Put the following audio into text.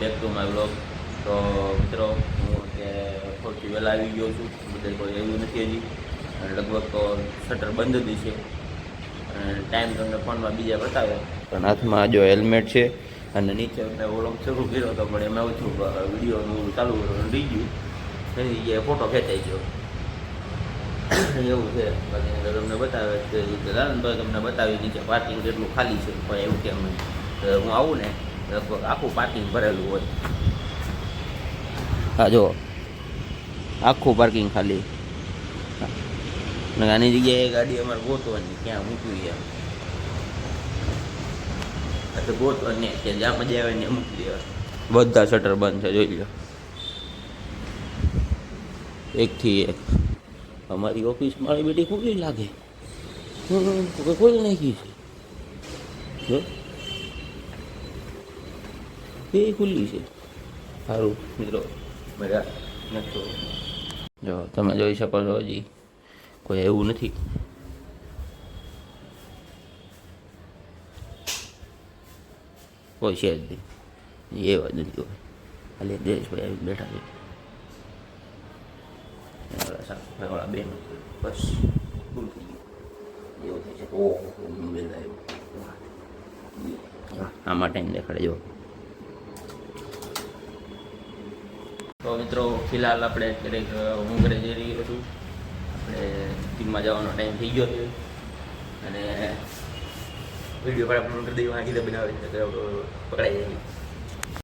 Back to my blog તો મિત્રો, હું અત્યારે સૌથી વહેલા આવી ગયો છું. બધે કોઈ એવું નથી હજી. લગભગ તો શટર બંધ જ છે. અને ટાઈમ તમને ફોનમાં બીજા બતાવે. પણ હાથમાં જો હેલ્મેટ છે, અને નીચે મેં ઓલો શરૂ કર્યો હતો, પણ એમાં ઓછું વિડીયોનું ચાલુ રહી ગયું. એ ફોટો ખેંચાઈ ગયો. એવું છે. બાકી તમને બતાવે કે તો તમને બતાવી નીચે પાર્કિંગ કેટલું ખાલી છે. પણ એવું કેમ હું આવું ને લગભગ આખું પાર્કિંગ ભરેલું હોય હા જો આખું પાર્કિંગ ખાલી આની જગ્યાએ ગાડી અમારે ગોતવાની ક્યાં મૂકવી એમ તો ગોતવાની કે જ્યાં મજા આવે ને મૂકી દેવા બધા શટર બંધ છે જોઈ લો એકથી એક અમારી ઓફિસ મારી બેટી ખુલ્લી લાગે કોઈ નાખી છે જો એ ખુલ્લી છે. સારું મિત્રો, મજા. નતો. જો, તમે જોઈ શકો છો હજી. કોઈ એવું નથી. કોઈ છે જ નહીં. એ વાત નથી હોય. ખાલી દેશભાઈ આવી બેઠા છે. ઓલા બેન. બસ ફૂલ થઈ ગયું. આમાં ટાઈમ દેખાડે, જો. તો મિત્રો, ફિલહાલ આપણે અત્યારે હું ઘરે જઈ રહ્યો છું આપણે ટીમમાં જવાનો ટાઈમ થઈ ગયો છે. અને વીડિયો પણ આપણે કરી દઈએ છે તો પકડાઈ જાય